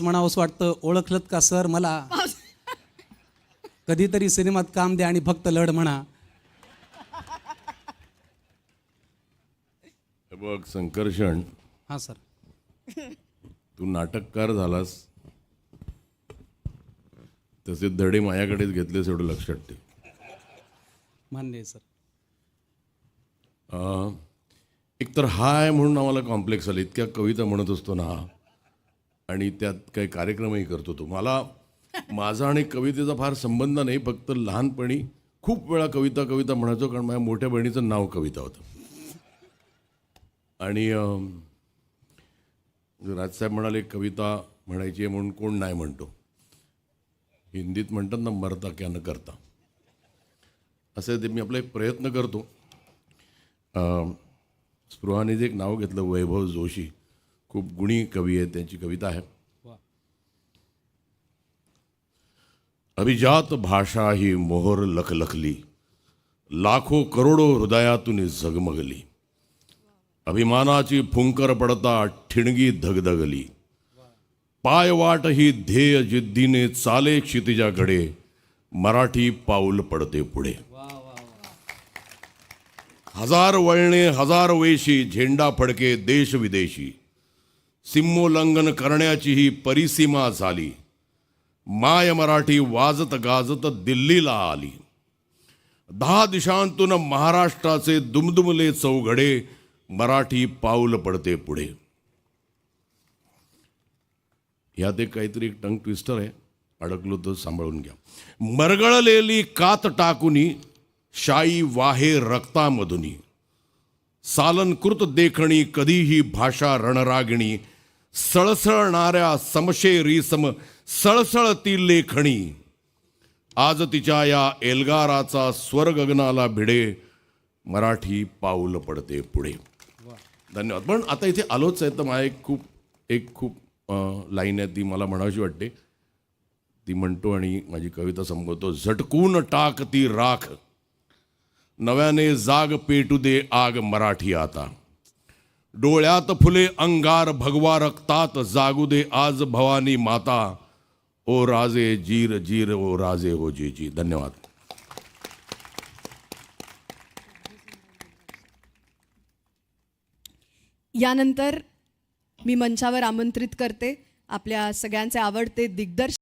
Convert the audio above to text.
म्हणावंसं वाटतं ओळखलत का सर मला? कधीतरी सिनेमात काम द्या आणि फक्त लढ म्हणा. बघ संकर्षण. हां सर. तू नाटककार झालास. तसे धडे माझ्याकडेच घेतलेस एवढं लक्षात ठेव. मान्य आहे सर. अं, एकतर हाय म्हणून आम्हाला कॉम्प्लेक्स आलं. इतक्या कविता म्हणत असतो ना हा. आणि त्यात काही कार्यक्रमही करतो तो. मला माझा आणि कवितेचा फार संबंध नाही फक्त लहानपणी खूप वेळा कविता कविता म्हणायचो कारण माझ्या मोठ्या बहिणीचं नाव कविता होतं. आणि राजसाहेब म्हणाले कविता म्हणायची आहे म्हणून कोण नाही म्हणतो. हिंदीत म्हणतात ना मरता क्या न करता. असे ते मी आपला एक प्रयत्न करतो. स्पृहाने जे एक नाव घेतलं वैभव जोशी. खूप गुणी कवी आहे त्यांची कविता आहे अभिजात भाषा ही मोहर लखलखली लाखो करोडो हृदयातून झगमगली. अभिमानाची फुंकर पडता ठिणगी धगधगली. पायवाट ही ध्येय जिद्दीने चाले क्षितिजाकडे मराठी पाऊल पडते पुढे. हजार वळणे हजार वेशी झेंडा फडके देश विदेशी. सिम्मोल्लंघन करण्याची ही परिसीमा झाली. माय मराठी वाजत गाजत दिल्लीला आली. दहा दिशांतून महाराष्ट्राचे दुमदुमले चौघडे मराठी पाऊल पडते पुढे. ह्यात एक काहीतरी एक टंग ट्विस्टर आहे. अडकलो तर सांभाळून घ्या. मरगळलेली कात टाकुनी शाई वाहे रक्तामधुनी. सालनकृत देखणी कधीही भाषा रणरागिणी सळसळणाऱ्या समशेरी सम सळसळती लेखणी. आज तिच्या या एल्गाराचा स्वर गगनाला भिडे मराठी पाऊल पडते पुढे. धन्यवाद. पण आता इथे आलोच आहे तर मला एक खूप एक खूप लाईन आहे ती मला म्हणावीशी वाटते. ती म्हणतो आणि माझी कविता संपवतो झटकून टाक ती राख. नव्याने जाग पेटू दे आग मराठी आता. डोळ्यात फुले अंगार भगवा रक्तात जागू दे आज भवानी माता. ओ राजे जीर जीर ओ राजे हो जी जी. धन्यवाद. यानंतर मी मंचावर आमंत्रित करते. आपल्या सगळ्यांचे आवडते दिग्दर्शक